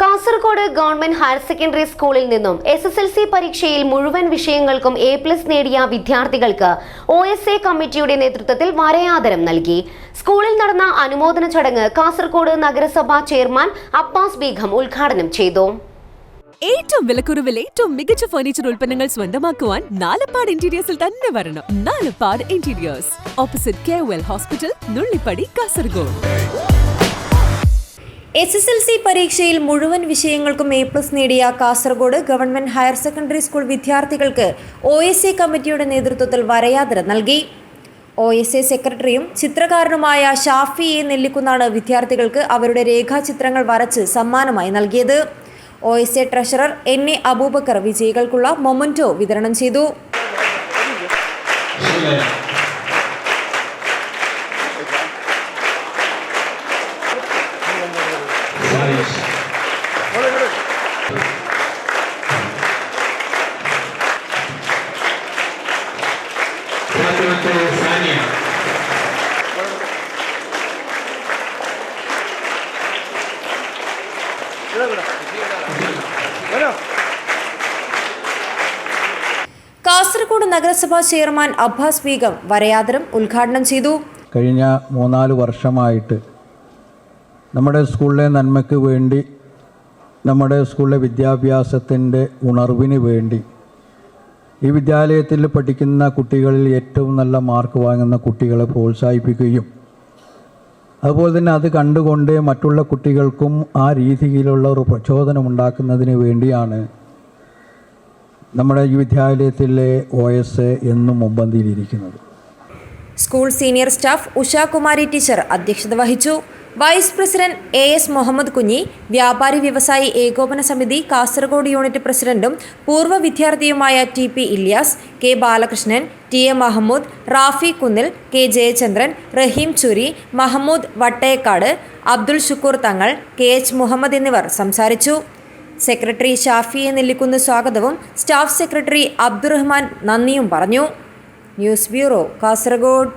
Kasaragod government higher secondary സ്കൂളിൽ നിന്നും S S L C പരീക്ഷയിൽ മുഴുവൻ വിഷയങ്ങൾക്കും എ പ്ലസ് നേടിയ വിദ്യാർത്ഥികൾക്ക് ഒ എസ് എ കമ്മിറ്റിയുടെ നേതൃത്വത്തിൽ വരയാദരം നൽകി. സ്കൂളിൽ നടന്ന അനുമോദന ചടങ്ങ് കാസർഗോഡ് നഗരസഭാ ചെയർമാൻ അബ്ബാസ് ബീഗം ഉദ്ഘാടനം ചെയ്തു. ഏറ്റവും വിലക്കുറവിൽ ഏറ്റവും മികച്ച ഫർണിച്ചർ ഉൽപ്പന്നങ്ങൾ സ്വന്തമാക്കുവാൻ നാലപ്പാട് ഇന്റീരിയേഴ്സിൽ തന്നെ വരണം. Nalappad interiors opposite K hospital Nullippady Kasaragod S S L C പരീക്ഷയിൽ മുഴുവൻ വിഷയങ്ങൾക്കും എ പ്ലസ് നേടിയ Kasaragod government higher secondary school വിദ്യാർത്ഥികൾക്ക് ഒ എസ് എ കമ്മിറ്റിയുടെ നേതൃത്വത്തിൽ വരയാതര നൽകി. ഒ എസ് എ സെക്രട്ടറിയും ചിത്രകാരനുമായ ഷാഫി എ നെല്ലിക്കുന്നാണ് വിദ്യാർത്ഥികൾക്ക് അവരുടെ രേഖാചിത്രങ്ങൾ വരച്ച് സമ്മാനമായി നൽകിയത്. O S A treasurer N A Abubakar വിജയികൾക്കുള്ള memento വിതരണം ചെയ്തു. ഫാത്തിമത്ത് കാസർഗോഡ് നഗരസഭാ ചെയർമാൻ അബ്ബാസ് ബീഗം വരയാദരം ഉദ്ഘാടനം ചെയ്തു. കഴിഞ്ഞ മൂന്നാൽ വർഷമായിട്ട് നമ്മുടെ സ്കൂളിലെ നന്മയ്ക്ക് വേണ്ടി നമ്മുടെ സ്കൂളിലെ വിദ്യാഭ്യാസത്തിന്റെ ഉണർവിന് വേണ്ടി ഈ വിദ്യാലയത്തിൽ പഠിക്കുന്ന കുട്ടികളിൽ ഏറ്റവും നല്ല മാർക്ക് വാങ്ങുന്ന കുട്ടികളെ പ്രോത്സാഹിപ്പിക്കുകയും അതുപോലെ തന്നെ അത് കണ്ടുകൊണ്ട് മറ്റുള്ള കുട്ടികൾക്കും ആ രീതിയിലുള്ള ഒരു പ്രചോദനം ഉണ്ടാക്കുന്നതിന് വേണ്ടിയാണ് നമ്മുടെ ഈ വിദ്യാലയത്തിലെ ഒ എസ് എന്നും മുമ്പന്തിയിലിരിക്കുന്നത് school senior staff Ushakumari teacher അധ്യക്ഷത വഹിച്ചു. Vice president A S Muhammad Kunhi വ്യാപാരി വ്യവസായി ഏകോപന സമിതി കാസർഗോഡ് യൂണിറ്റ് പ്രസിഡന്റും പൂർവ വിദ്യാർത്ഥിയുമായ T P Ilyas K Balakrishnan T A Mahmood Rafi Kunnil K Jayachandran Raheem Churi Mahmood Vattayakkad Abdul Shukoor Thangal K H Muhammad എന്നിവർ സംസാരിച്ചു. സെക്രട്ടറി ഷാഫിയെ നെല്ലിക്കുന്ന് സ്വാഗതവും സ്റ്റാഫ് സെക്രട്ടറി അബ്ദുറഹ്മാൻ നന്ദിയും പറഞ്ഞു. News bureau Kasaragod.